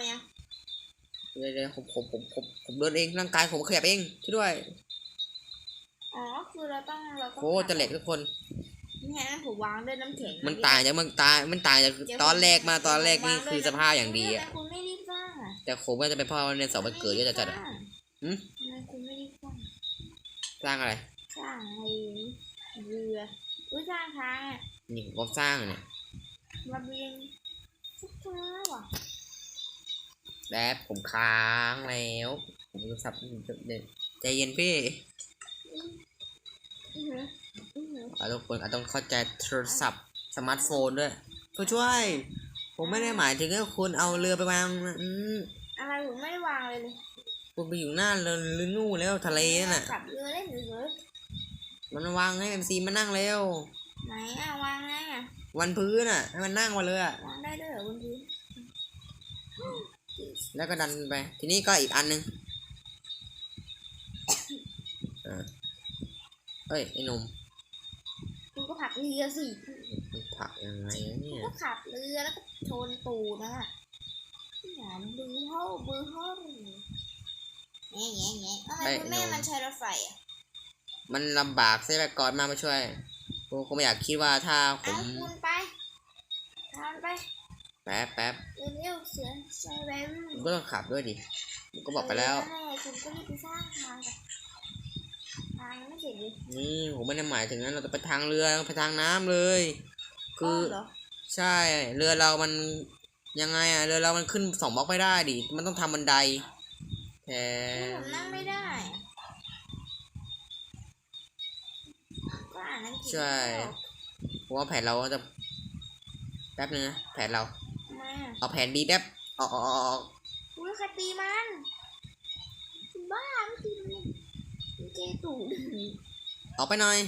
อะไรอะเดี๋ยวเดี๋ยวผมผมผมผมผมเดินเองร่างกายผมขยับเองช่วยด้วยอ๋อคือเราต้องเราต้องโอ้จะเหล็กทุกคนนี่ไงนั่นผมวางด้วยน้ำแข็งมันต่างจากมันตายมันต่างจากตอนแรกมาตอนแรกนี่คือสภาพอย่างดีทำอะไมคุณไม่รีบสร้างอะแต่ผมก็จะเป็นเพ่อในเสาร์วันเกิดก็จะจัดอะหืมทำไมคุณไม่รีบสร้างสร้างอะไรสร้างไอ้เรืออุ้ยสร้างทางอะนี่ผมก็สร้างเนี่ยระเบียงชุกช้าว่ะ แล้วผมค้างแล้ว ผมจะสับเด็ดใจเย็นพี่อือหืออือหืออะทุกคนอาจต้องเข้าใจโทรศัพท์สมาร์ทโฟนด้วยผู้ช่วย ผมไม่ได้หมายถึงว่าคุณเอาเรือไปวางอืมอะไรผมไม่ได้วางเลยเลยคุณไปอยู่หน้าเรือหรือนู่นแล้วทะเลน่ะขับเรือเล่นหรือเปล่ามันวางให้เอ็มซีมานั่งเร็วไหนอะวางไงอะวันพื้นอะให้มันนั่งมาเลยอะวางได้ด้วยเหรอบนพื้น แล้วก็ดันไป ทีนี้ก็อีกอันหนึงอ่าเฮ้ยไอ้หนุ่มคุณก็ผลักเรือสิมันผลักยังไงวะเนี่ยก็ขับเรือแล้วก็ชนตูดนะอย่าบือเฮ้าบือเฮ้าแง่แง่แง่ทำไมคุณแม่มันใช้รถไฟอะมันลำบากใช่ไหมก่อนมามาช่วยผมก็ไม่อยากคิดว่าถ้าผเอามคุณไปทานไป แป๊บแป๊บเร็วๆเสือ ใช้แบมผมก็ต้องขับด้วยดิผมก็บอกไปแล้วเออคุณก็รีบไปสร้างทางกันทางยังไม่เสร็จเลยนี่ผมไม่ได้หมายถึงนั้นเราจะไปทางเรือไปทางน้ำเลย คือเหรอใช่เรือเรามันยังไงอะเรือเรามันขึ้นสองบล็อกไม่ได้ดิมันต้องทำบันไดแถนี่มผมนั่งไม่ได้ก็อ่านหนังสือใช่ไม่ออกผมว่าแผนเราจะแป๊บนึงนะแผนเราทำไมอะเอาแผนดีแป๊บ ออกออกออกออกอุ้ยใครตีมันคุณบ้าไม่ตีมันเลยมันเกตูดออกไปหน่อย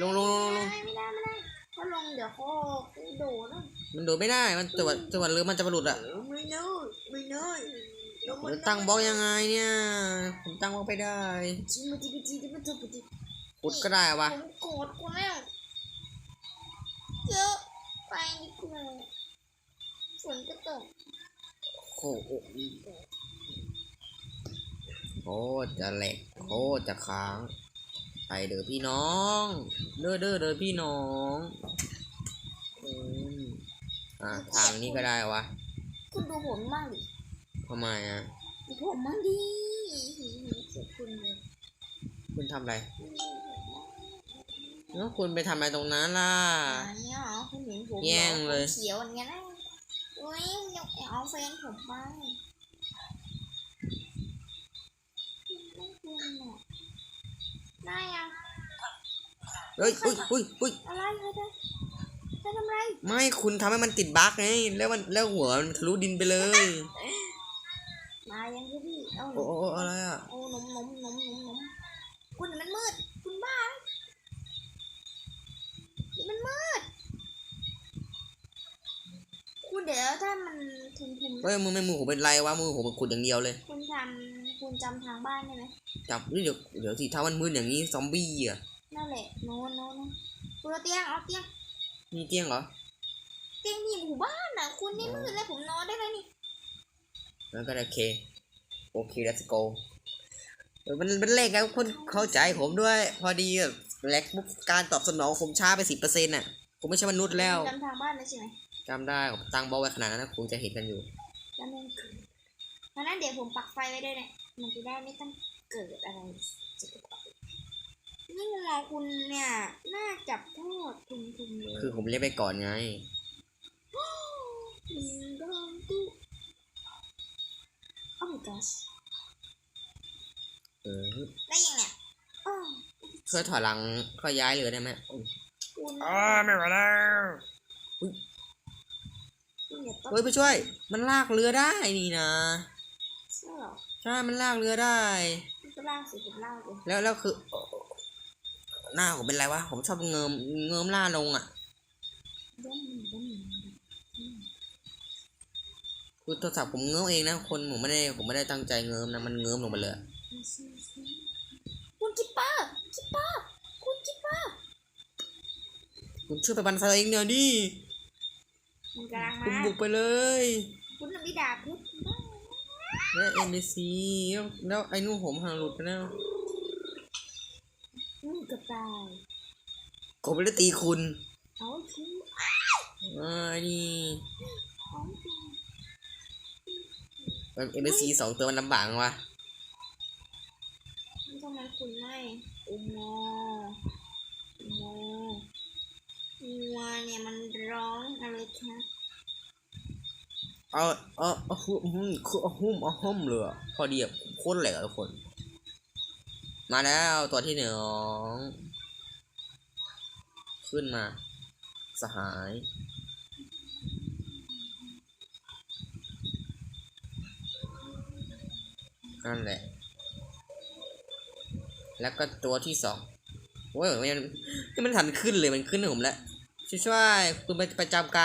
ลงลงลงลงไม่ได้ไม่ได้ไม่ได้ถ้าลงเดี๋ยวเขาโดดนะมันโดดไม่ได้ มันจังหวะจังหวะเรือมันจะหลุดอะไม่น้อยไม่น้อยลงผมจะตั้งบล็อกยังไงเนี่ย ผมตั้งบล็อกไม่ได้จิมจิมจิมจิมจิมจิมขุดก็ได้วะผมโกรธคุณแล้วเยอะไปดีกว่าฝนก็ตก โอ้โหโอ้จะแหลกโอ้จะค้าง ไปเด้อพี่น้อง เด้อเด้อเด้อพี่น้องอืมอะทางนี้ก็ได้วะ คุณดูผมบ้างดิทำไมอะดูผมบ้างดิเสียคุณเลยคุณทำอะไรแล้วคุณไปทำอะไรตรงนั้นล่ะอันนี้เหรอคุณเห็นผมแย่งเลยเขียวอย่างเงี้ยนะโอ้ย ยกเอาแฟนผมไปไม่คุณอะได้ยังเฮ้ยอุ้ยอุ้ยอุ้ยอะไรเธอเธอเธอทำอะไร ไม่คุณทำให้มันติดบั๊กไง แล้วมันแล้วหัวมันทะลุดินไปเลย มายังคะพี่เอาโอ้โอ้โอ้อะไรอะโอ้นมนมนมนมนมคุณมันมืด คุณบ้านี่มันมืด คุณเดี๋ยวถ้ามัน ทุนทุนเฮ้ยมือไม่มือผมเป็นไรวะมือผมเป็นขุดอย่างเดียวเลยคุณทำคุณจำทางบ้านได้ไหมจับเฮ้ยเดี๋ยวเดี๋ยวสิถ้ามันมืดอย่างนี้ซอมบี้อะนั่นแหละโน้นโน้นโน้นคุณเอาเตียงเอาเตียงมีเตียงเหรอเตียงนี่หมู่บ้านน่ะคุณนี่มืดแล้วผมนอนได้เลยนี่แล้วก็โอเคโอเค let's go เออมันมันเลขแล้วคนเข้าใจผมด้วย พอดีแบบแลกปุ๊บการตอบสนองผมช้าไปสิบเปอร์เซ็นต์อะผมไม่ใช่มนุษย์แล้วจำทางบ้านได้ใช่ไหม จำได้ผมตั้งเบาไว้ขนาดนั้นนะคงจะเห็นกันอยู่จำยังเพราะนั้นเดี๋ยวผมปักไฟไว้ด้วยเนี่ยมันจะได้ไม่ต้องเกิดอะไรจะเกิดอะไรนี่มุมมองคุณเนี่ยน่าจับโทษทุนทุนเลยคือผมเรียกไปก่อนไงลิงดองตู้โอ้ my gosh เออได้ยังเนี่ยอ้อช่วยถอยหลังค่อยย้ายเรือได้ไหมอุ๊ยคุณอ๋อไม่ไหวแล้ว คุณอย่าต้เฮ้ยไปช่วย มันลากเรือได้นี่นะเสื้อหรอใช่ มันลากเรือได้คุณก็ล่างสิผมล่างเลยแล้วแล้วคือหน้าผมเป็นไรวะ ผมชอบเงิมเงิมล่าลงอะ ย่อมย่อมคือโทรศัพท์ผมเงิมเองนะคนผมไม่ได้ผมไม่ได้ตั้งใจเงิมนะมันเงิมลงไปเลยคุณคิปเปอร์คิปเปอร์คุณคิปเปอร์คุณช่วยไปบันไฟเองเดี๋ยวดิมัน กำลังคุณมาบุกไปเลยคุณน่ะมีดาบพุทธบ้าแล้วเอ็มบีซีแล้วแล้วไอ้นู่นผมห่างหลุดไปแล้วอืมกระต่ายผมไม่ได้ตีคุณเอาทิ้งอ่านี่ของจริง เอ็มบีซีสองตัวมันลำบากวะ ทำไมคุณไม่อุโมอุโมวัวเนี่ยมันร้องอะไรคะ เอาเอาเอาหุ้มหุ้มคือเอาหุ้มเอาหุ้มเลยอะพอดีแบบโคตรแหลกทุกคน มาแล้วตัวที่หนึ่งขึ้นมา สหาย นั่นแหละ แล้วก็ตัวที่สองโอ้ยมันยังยังไม่ทันขึ้นเลยมันขึ้นผมแล้วช่วยๆคุณไปประจำการ